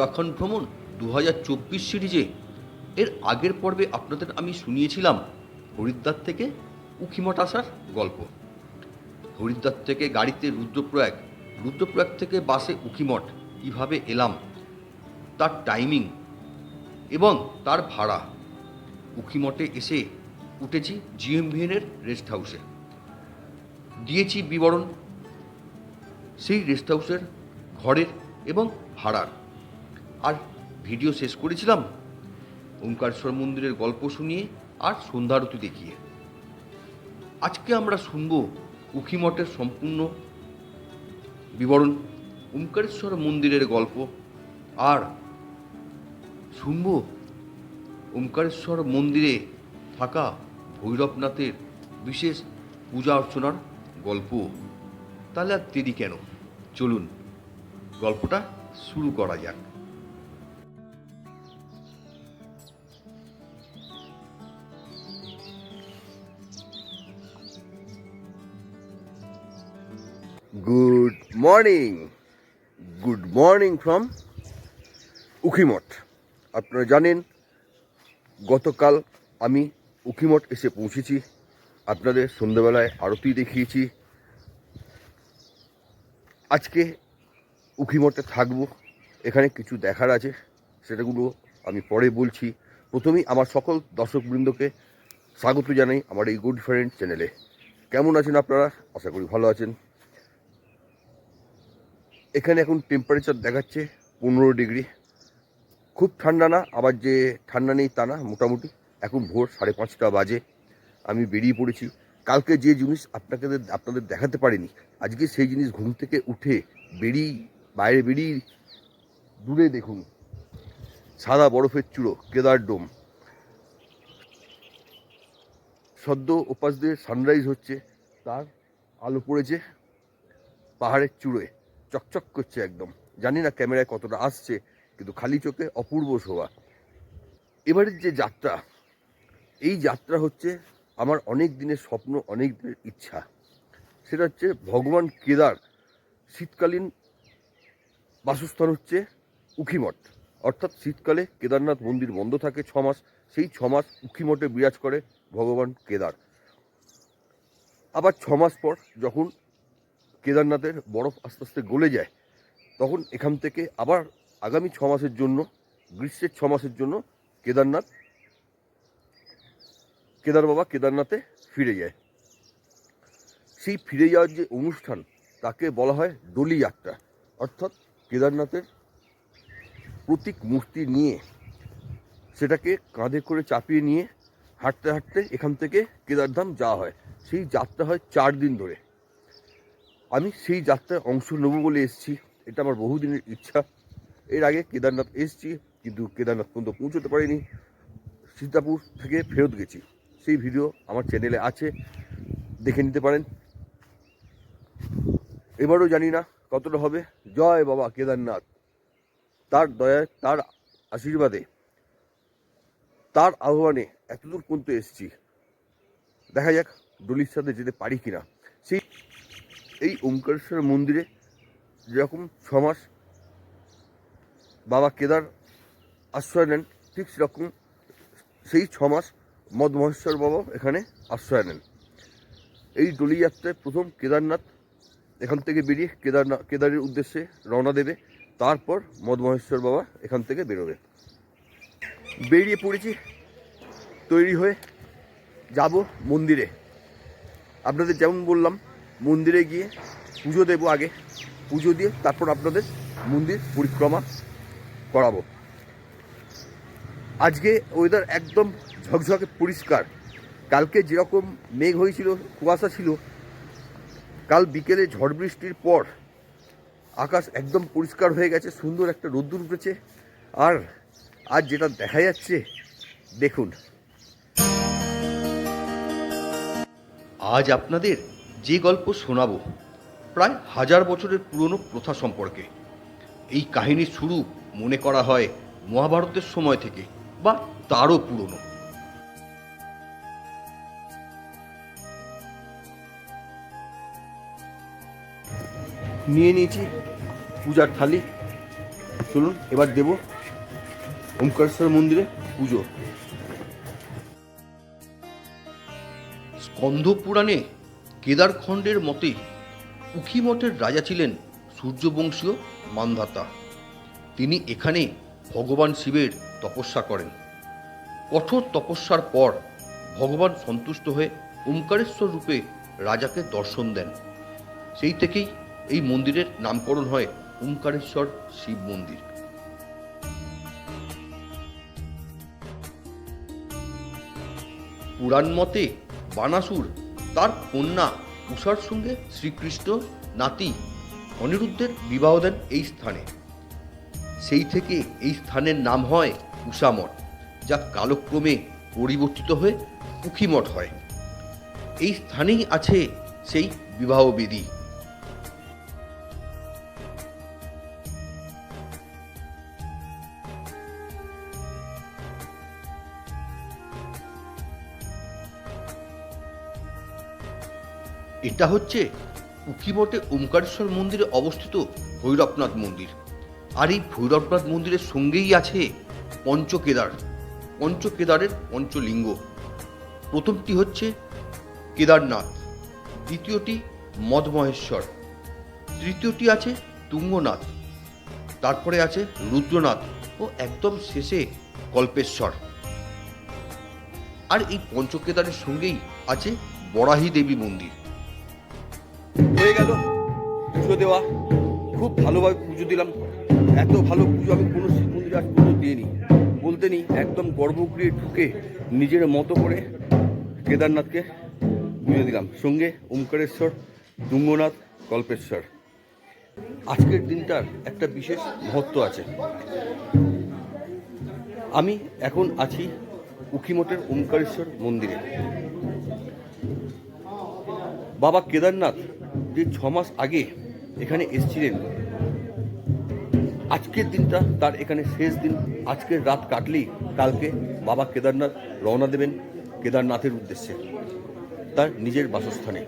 উত্তরাখণ্ড ভ্রমণ দু হাজার চব্বিশ সিরিজে। এর আগের পর্বে আপনাদের আমি শুনিয়েছিলাম হরিদ্বার থেকে উখিমঠ আসার গল্প। হরিদ্বার থেকে গাড়িতে রুদ্রপ্রয়াগ রুদ্রপ্রয়াগ থেকে বাসে উখিমঠ কীভাবে এলাম, তার টাইমিং এবং তার ভাড়া। উখিমঠে এসে উঠেছি জিএমভিএনের রেস্ট হাউসে দিয়েছি বিবরণ, সেই রেস্ট হাউসের ঘরের এবং ভাড়ার। আর ভিডিও শেষ করেছিলাম। ওঙ্কারেশ্বর মন্দিরের গল্প শুনিয়ে আর সন্ধ্যারতি দেখিয়ে। আজকে আমরা শুনব উখিমঠের সম্পূর্ণ বিবরণ, ওঙ্কারেশ্বর মন্দিরের গল্প। আর শুনব ওঙ্কারেশ্বর মন্দিরে থাকা ভৈরবনাথের বিশেষ পূজা অর্চনার গল্প। তাহলে আর দেরি কেন? চলুন, গল্পটা শুরু করা যাক। Good morning good morning from Ukhimath আপনারা জানেন, গতকাল আমি উখিমঠ এসে পৌঁছেছি। আপনাদের সন্ধ্যেবেলায় আরতি দেখিয়েছি। আজকে উখিমঠে থাকব। এখানে কিছু দেখার আছে, সেটাগুলো আমি পরে বলছি। প্রথমেই আমার সকল দর্শকবৃন্দকে স্বাগত জানাই আমার এই গুড ফ্রেন্ড চ্যানেলে কেমন আছেন আপনারা? আশা করি ভালো আছেন। এখানে এখন টেম্পারেচার দেখাচ্ছে পনেরো ডিগ্রি খুব ঠান্ডা না, আবার যে ঠান্ডা নেই তা না, মোটামুটি। এখন ভোর সাড়ে পাঁচটা বাজে, আমি বেরিয়ে পড়েছি। কালকে যে জিনিস আপনাকে আপনাদের দেখাতে পারিনি, আজকে সেই জিনিস ঘুম থেকে উঠে বেরিয়ে, বাইরে বেরিয়ে দূরে দেখুন। সাদা বরফের চূড়ো, কেদার ডোম। সদ্য ওপাশ দিয়ে সানরাইজ হচ্ছে, তার আলো পড়েছে পাহাড়ের চূড়োয়। চকচক করছে একদম। জানি না ক্যামেরায় কতটা আসছে, কিন্তু খালি চোখে অপূর্ব শোভা। এবারের যে যাত্রা, এই যাত্রা হচ্ছে আমার অনেক দিনের স্বপ্ন, অনেক দিনের ইচ্ছা। সেটা হচ্ছে ভগবান কেদার, শীতকালীন বাসস্থান হচ্ছে উখিমঠ অর্থাৎ শীতকালে কেদারনাথ মন্দির বন্ধ থাকে ছ মাস, সেই ছ মাস উখিমঠে বিরাজ করে ভগবান কেদার। আবার ছ মাস পর যখন কেদারনাথের বরফ আস্তে আস্তে গলে যায়, তখন এখান থেকে আবার আগামী ছ মাসের জন্য, গ্রীষ্মের ছ মাসের জন্য কেদারনাথ, কেদার বাবা কেদারনাথে ফিরে যায়। সেই ফিরে যাওয়ার যে অনুষ্ঠান, তাকে বলা হয় ডলি যাত্রা। অর্থাৎ কেদারনাথের প্রতীক মূর্তি নিয়ে সেটাকে কাঁধে করে চাপিয়ে নিয়ে হাঁটতে হাঁটতে এখান থেকে কেদারধাম যাওয়া হয়। সেই যাত্রা হয় চার দিন ধরে। আমি সেই যাত্রায় অংশ নেব বলে এসেছি। এটা আমার বহুদিনের ইচ্ছা। এর আগে কেদারনাথ এসেছি, কিন্তু কেদারনাথ পর্যন্ত পৌঁছতে পারিনি। সীতাপুর থেকে ফেরত গেছি। সেই ভিডিও আমার চ্যানেলে আছে, দেখে নিতে পারেন। এবারও জানি না কতটা হবে। জয় বাবা কেদারনাথ। তার দয়ায়, তার আশীর্বাদে, তার আহ্বানে এতদূর পর্যন্ত এসেছি। দেখা যাক ডলির সাথে যেতে পারি কিনা। এই ওঙ্কারেশ্বর মন্দিরে যেরকম ছমাস বাবা কেদার আশ্রয় নেন, ঠিক সেরকম সেই ছমাস মদ মহেশ্বর বাবা এখানে আশ্রয় নেন। এই ডলি যাত্রায় প্রথম কেদারনাথ এখান থেকে বেরিয়ে কেদারনাথ কেদারের উদ্দেশ্যে রওনা দেবে, তারপর মদ মহেশ্বর বাবা এখান থেকে বেরোবে। বেরিয়ে পড়েছি, তৈরি হয়ে যাব মন্দিরে। আপনাদের যেমন বললাম মন্দিরে গিয়ে পুজো দেবো আগে। পুজো দিয়ে তারপর আপনাদের মন্দির পরিক্রমা করাবো। আজকে ওয়েদার একদম ঝকঝকে পরিষ্কার। কালকে যেরকম মেঘ হয়েছিল, কুয়াশা ছিল, কাল বিকেলে ঝড় বৃষ্টির পর আকাশ একদম পরিষ্কার হয়ে গেছে, সুন্দর একটা রোদ্দুর উঠেছে। আর আজ যেটা দেখা যাচ্ছে, দেখুন। আজ আপনাদের যে গল্প শোনাবো প্রায় হাজার বছরের পুরনো প্রথা সম্পর্কে। এই কাহিনীর শুরু মনে করা হয় মহাভারতের সময় থেকে, বা তারও পুরনো। নিয়ে নিয়েছি পূজার থালি। চলুন, এবার দেব ওমকারেশ্বর মন্দিরে পুজো। স্কন্ধ পুরাণে কেদারখণ্ডের মতে উখিমঠের রাজা ছিলেন সূর্যবংশীয় মান্ধাতা। তিনি এখানে ভগবান শিবের তপস্যা করেন। কঠোর তপস্যার পর ভগবান সন্তুষ্ট হয়ে ওমকারেশ্বর রূপে রাজাকে দর্শন দেন। সেই থেকেই এই মন্দিরের নামকরণ হয় ওমকারেশ্বর শিব মন্দির। পুরাণ মতে বানাসুর তার কন্যা উষার সঙ্গে শ্রীকৃষ্ণ নাতি অনিরুদ্ধের বিবাহ দেন এই স্থানে। সেই থেকে এই স্থানের নাম হয় উষামঠ, যা কালক্রমে পরিবর্তিত হয়ে উখিমঠ হয়। এই স্থানেই আছে সেই বিবাহ বিধি এটা হচ্ছে উখিমঠে ওমকারেশ্বর মন্দিরে অবস্থিত ভৈরবনাথ মন্দির। আর এই ভৈরবনাথ মন্দিরের সঙ্গেই আছে পঞ্চকেদার। পঞ্চকেদারের পঞ্চলিঙ্গ। প্রথমটি হচ্ছে কেদারনাথ, দ্বিতীয়টি মদমহেশ্বর, তৃতীয়টি আছে তুঙ্গনাথ, তারপরে আছে রুদ্রনাথ ও একদম শেষে কল্পেশ্বর। আর এই পঞ্চকেদারের সঙ্গেই আছে বরাহী দেবী মন্দির। হয়ে গেল। পুজো দেওয়া, খুব ভালোভাবে পুজো দিলাম। এত ভালো পুজো আমি কোনো শিব মন্দিরে আজ পুজো দিইনি। বলতে নি একদম গর্ভগৃহে ঢুকে নিজের মতো করে কেদারনাথকে পুজো দিলাম। সঙ্গে ওমকারেশ্বর তুঙ্গনাথ কল্পেশ্বর। আজকের দিনটার একটা বিশেষ মহত্ব আছে। আমি এখন আছি উখিমঠের ওমকারেশ্বর মন্দিরে। বাবা কেদারনাথ যে ছ মাস আগে এখানে এসেছিলেন, আজকের দিনটা তার এখানে শেষ দিন। আজকের রাত কাটলেই কালকে বাবা কেদারনাথ রওনা দেবেন কেদারনাথের উদ্দেশ্যে, তার নিজের বাসস্থানে।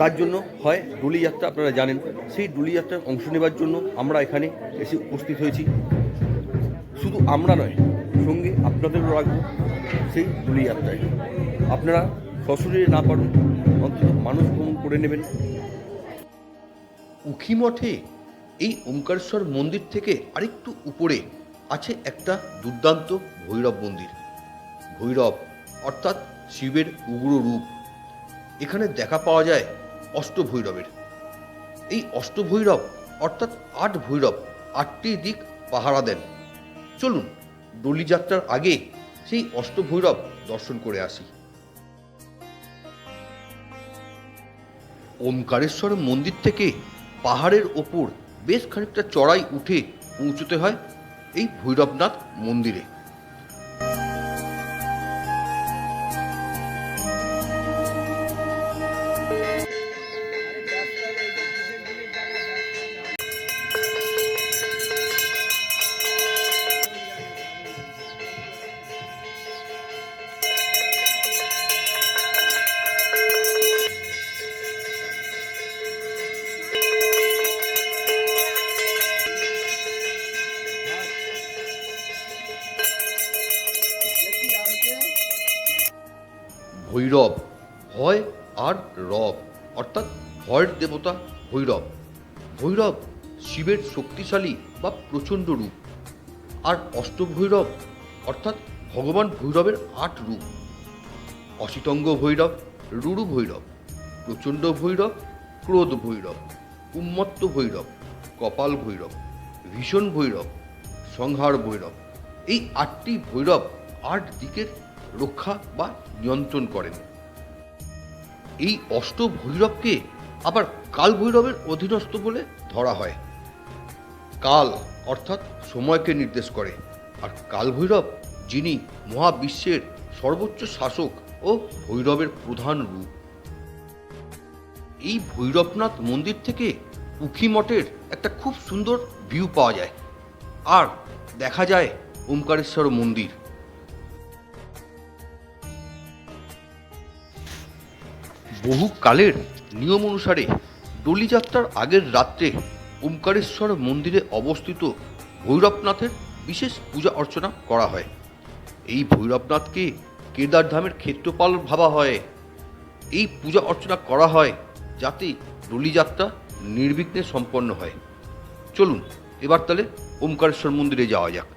তার জন্য হয় ডুলি যাত্রা, আপনারা জানেন। সেই ডুলি যাত্রার অংশ নেবার জন্য আমরা এখানে এসে উপস্থিত হয়েছি। শুধু আমরা নয়, সঙ্গে আপনাদেরও রাখব সেই ডুলি যাত্রায়। আপনারা সশরীরে না পারুন, অন্তত মানুষ ভ্রমণ করে নেবেন। উখিমঠে এই ওমকারেশ্বর মন্দির থেকে আরেকটু উপরে আছে একটা দুর্দান্ত ভৈরব মন্দির। ভৈরব অর্থাৎ শিবের উগ্র রূপ। এখানে দেখা পাওয়া যায় অষ্টভৈরবের। এই অষ্টভৈরব অর্থাৎ আট ভৈরব, আটটি দিক পাহারা দেন। চলুন, ডলি যাত্রার আগে সেই অষ্টভৈরব দর্শন করে আসি। ওমকারেশ্বর মন্দির থেকে পাহাড়ের ওপর বেশ খানিকটা চড়াই উঠে পৌঁছতে হয় এই ভৈরবনাথ মন্দিরে। ভৈরব। হয় আর রব, অর্থাৎ ভয়ের দেবতা ভৈরব। ভৈরব শিবের শক্তিশালী বা প্রচণ্ড রূপ। আর অষ্টভৈরব অর্থাৎ ভগবান ভৈরবের আট রূপ। অশিতঙ্গ ভৈরব, রুরু ভৈরব, প্রচণ্ড ভৈরব, ক্রোধ ভৈরব, উন্মত্ত ভৈরব, কপাল ভৈরব, ভীষণ ভৈরব, সংহার ভৈরব। এই আটটি ভৈরব আট দিকের রক্ষা বা নিয়ন্ত্রণ করেন। এই অষ্ট ভৈরবকে আবার কাল ভৈরবের অধীনস্থ বলে ধরা হয়। কাল অর্থাৎ সময়কে নির্দেশ করে। আর কাল ভৈরব যিনি মহাবিশ্বের সর্বোচ্চ শাসক ও ভৈরবের প্রধান রূপ। এই ভৈরবনাথ মন্দির থেকে উখি মঠের একটা খুব সুন্দর ভিউ পাওয়া যায়। আর দেখা যায় ওমকারেশ্বর মন্দির। বহু কালের নিয়ম অনুসারে ডলি যাত্রার আগের রাত্রে ওমকারেশ্বর মন্দিরে অবস্থিত ভৈরবনাথের বিশেষ পূজা অর্চনা করা হয়। এই ভৈরবনাথকে কেদারধামের ক্ষেত্রপাল ভাবা হয়। এই পূজা অর্চনা করা হয় যাতে ডলিযাত্রা নির্বিঘ্নে সম্পন্ন হয়। চলুন, এবার তাহলে ওমকারেশ্বর মন্দিরে যাওয়া যাক।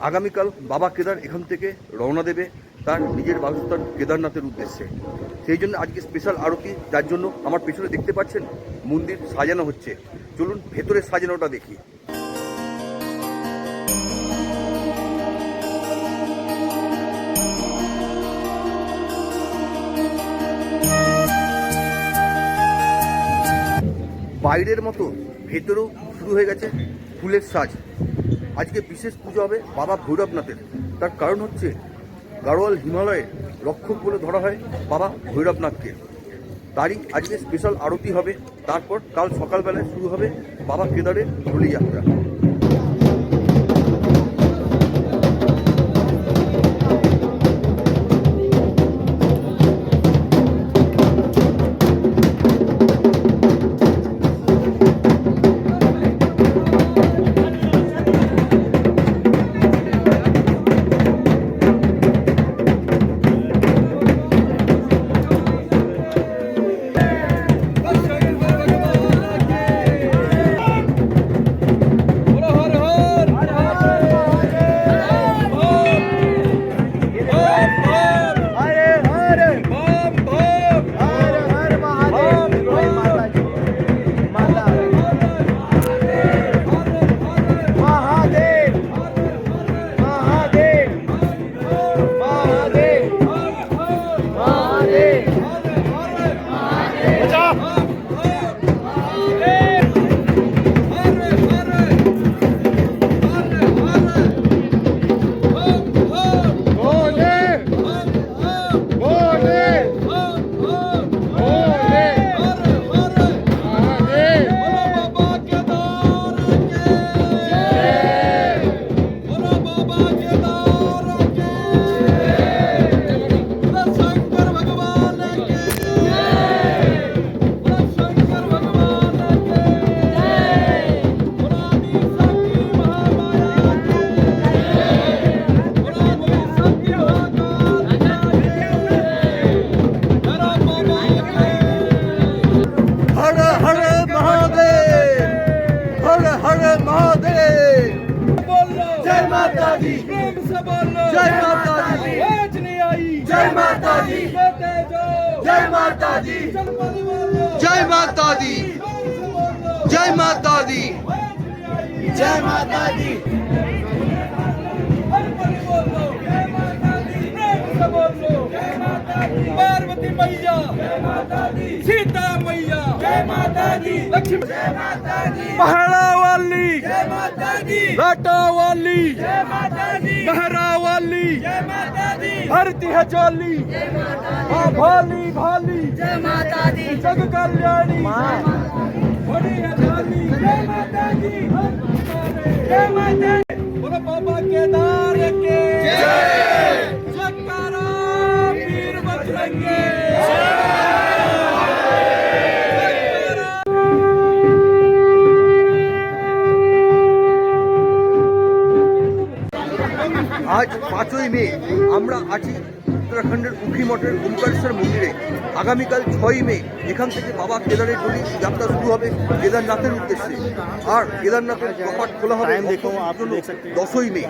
আগামীকাল বাবা কেদার এখান থেকে রওনা দেবে তার নিজের বাসস্থান কেদারনাথের উদ্দেশ্যে। সেই জন্য আজকে স্পেশাল আরতি, যার জন্য আমার পেছনে দেখতে পাচ্ছেন মন্দির সাজানো হচ্ছে। চলুন ভেতরে সাজানোটা দেখি। বাইরের মতো ভেতরেও শুরু হয়ে গেছে ফুলের সাজ। আজকে বিশেষ পুজো হবে বাবা ভৈরবনাথের। তার কারণ হচ্ছে গাড়োয়াল হিমালয়ের রক্ষক বলে ধরা হয় বাবা ভৈরবনাথকে। তারই আজকে স্পেশাল আরতি হবে, তারপর কাল সকালবেলায় শুরু হবে বাবা কেদারের হোলি যাত্রা। जय माता दी। आज नहीं आई। जय माता दी। जय माता दी। जय माता दी। जय माता दी। जय माता दी। पार्वती मैया। जय माता दी लक्ष्मी। जय माता दी पहला वाली जय माता दी लाटा वाली जय माता दी महरा वाली जय माता दी भरती है चोली हाँ भाली। भाली जय माता दी जग कल्याणी। बड़ी है भाली जय माता दी जय माता बोलो बाबा केदार के। जयकारा वीर बजरंगे। আজ পাঁচই মে আমরা আছি উত্তরাখণ্ডের উখি মঠের ওমকারেশ্বর মন্দিরে। আগামীকাল ছয়ই মে এখান থেকে বাবা কেদারের ডলি যাত্রা শুরু হবে কেদারনাথের উদ্দেশ্যে। আর কেদারনাথের কপাট খোলা হবে দশই মে।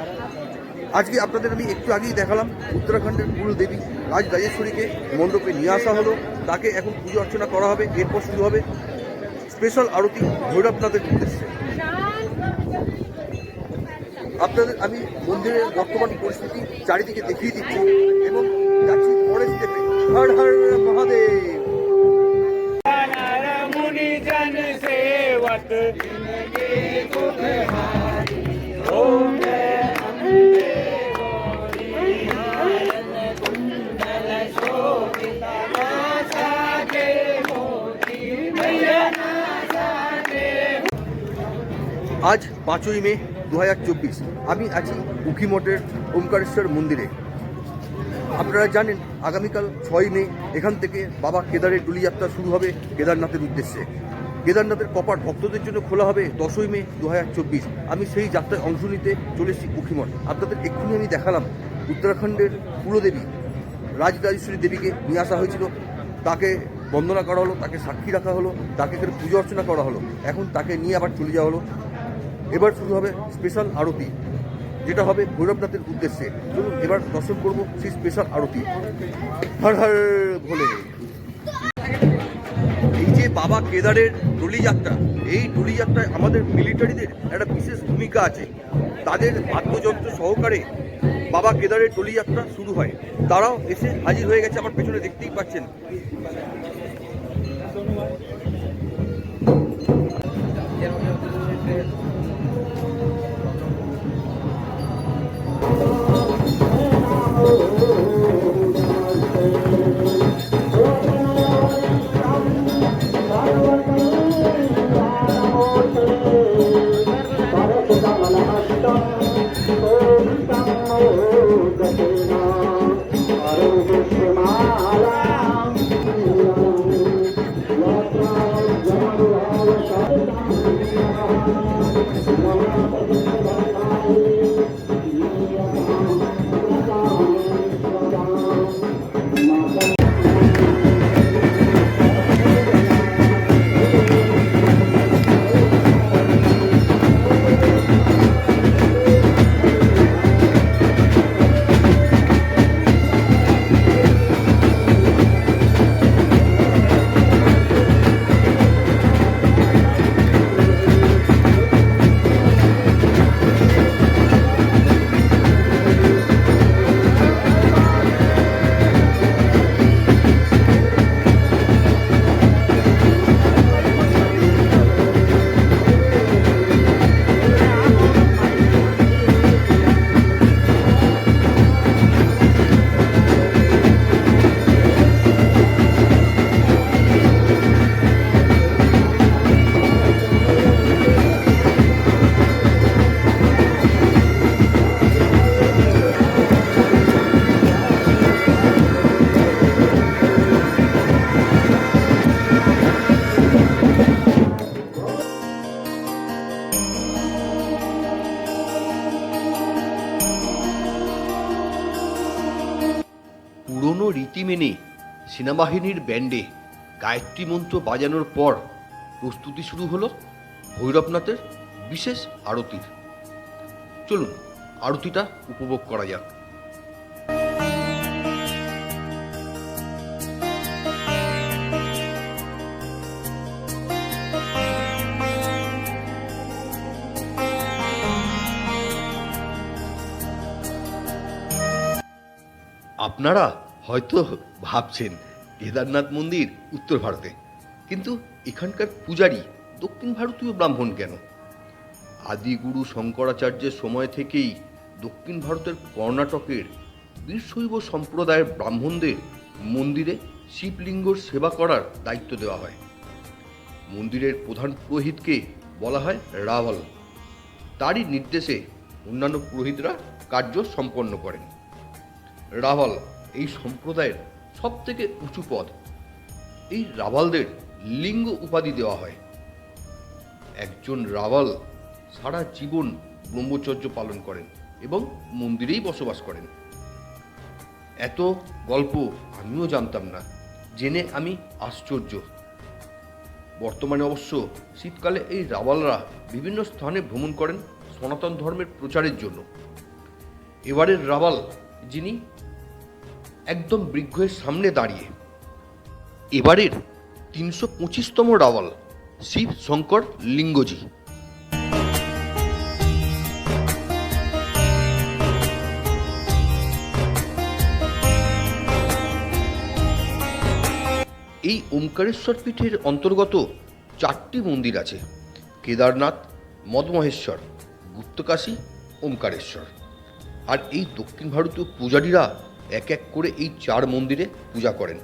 আজকে আপনাদের আমি একটু আগেই দেখালাম উত্তরাখণ্ডের কুল দেবী রাজ রাজেশ্বরীকে মণ্ডপে নিয়ে আসা হলো। তাকে এখন পুজো অর্চনা করা হবে এরপর শুরু হবে স্পেশাল আরতি ভৈরবনাথের উদ্দেশ্যে। আপনাদের আমি মন্দিরের বর্তমান পরিস্থিতি চারিদিকে দেখিয়ে দিচ্ছি এবং যাচ্ছি স্টেপে হর হর মহাদেব। আজ পাঁচই মে দু হাজার চব্বিশ। আমি আছি উখিমঠের ওমকারেশ্বর মন্দিরে। আপনারা জানেন, আগামীকাল ছয় মে, এখান থেকে বাবা কেদারের ডুলি যাত্রা শুরু হবে কেদারনাথের উদ্দেশ্যে। কেদারনাথের কপাট ভক্তদের জন্য খোলা হবে দশই মে দু হাজার চব্বিশ। আমি সেই যাত্রায় অংশ নিতে চলে এসেছি উখিমঠ আপনাদের এক্ষুনি আমি দেখালাম উত্তরাখণ্ডের কুলদেবী। রাজরাজেশ্বরী দেবীকে নিয়ে আসা হয়েছিল। তাকে বন্দনা করা হলো, তাকে সাক্ষী রাখা হলো, তাকে পুজো অর্চনা করা হলো। এখন তাকে নিয়ে আবার চলে যাওয়া হলো। এবার শুরু হবে স্পেশাল আরতি, যেটা হবে ভৈরবনাথের উদ্দেশ্যে। চলুন এবার দর্শন করব সেই স্পেশাল আরতি। হর হর ভোলে। এই যে বাবা কেদারের ডলি যাত্রা এই ডলি যাত্রায় আমাদের মিলিটারিদের একটা বিশেষ ভূমিকা আছে। তাদের বাদ্যযন্ত্র সহকারে বাবা কেদারের ডলি যাত্রা শুরু হয়। তারাও এসে হাজির হয়ে গেছে, আমার পেছনে দেখতেই পাচ্ছেন। মেনে সেনাবাহিনীর ব্যান্ডে গায়ত্রী মন্ত্র বাজানোর পর প্রস্তুতি শুরু হলো ভৈরবনাথের বিশেষ আরতির। চলুন, আরতিটা উপভোগ করা যাক। আপনারা হয়তো ভাবছেন কেদারনাথ মন্দির উত্তর ভারতে, কিন্তু এখানকার পূজারি দক্ষিণ ভারতীয় ব্রাহ্মণ কেন? আদিগুরু শঙ্করাচার্যের সময় থেকেই দক্ষিণ ভারতের কর্ণাটকের বীরশৈব সম্প্রদায়ের ব্রাহ্মণদের মন্দিরে শিবলিঙ্গর সেবা করার দায়িত্ব দেওয়া হয়। মন্দিরের প্রধান পুরোহিতকে বলা হয় রাওয়াল তারই নির্দেশে অন্যান্য পুরোহিতরা কার্য সম্পন্ন করেন। রাভাল এই সম্প্রদায়ের সব থেকে উঁচু পদ, এই রাভালদের লিঙ্গ উপাধি দেওয়া হয়। একজন রাভাল সারা জীবন ব্রহ্মচর্য পালন করেন এবং মন্দিরেই বসবাস করেন। এত গল্প আমিও জানতাম না, জেনে আমি আশ্চর্য। বর্তমানে অবশ্য শীতকালে এই রাওয়ালরা বিভিন্ন স্থানে ভ্রমণ করেন সনাতন ধর্মের প্রচারের জন্য। এবারের রাওয়াল যিনি একদম বৃক্ষের সামনে দাঁড়িয়ে। এবারের তিনশো পঁচিশতম রাওয়াল শিব শঙ্কর লিঙ্গজি। এই ওমকারেশ্বর পীঠের অন্তর্গত চারটি মন্দির আছে, কেদারনাথ, মদমহেশ্বর, গুপ্তকাশী, ওমকারেশ্বর। আর এই দক্ষিণ ভারতীয় পূজারীরা এক এক করে এই চার মন্দিরে পূজা করেন।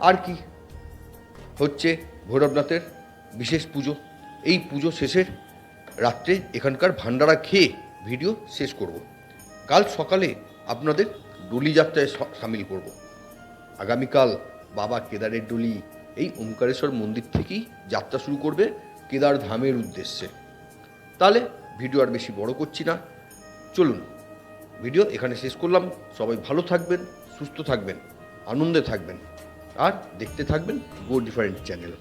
আর কি হচ্ছে ভৈরবনাথের বিশেষ পুজো। এই পুজো শেষের রাত্রে এখানকার ভান্ডারা খেয়ে ভিডিও শেষ করব। কাল সকালে আপনাদের ডলি যাত্রায় সামিল করব। আগামীকাল বাবা কেদারের ডলি, এই ওমকারেশ্বর মন্দির থেকেই যাত্রা শুরু করবে কেদার ধামের উদ্দেশ্যে। তাহলে ভিডিও আর বেশি বড় করছি না। চলুন। ভিডিও এখানে শেষ করলাম। সবাই ভালো থাকবেন, সুস্থ থাকবেন, আনন্দে থাকবেন, আর দেখতে থাকবেন গো ডিফারেন্ট চ্যানেল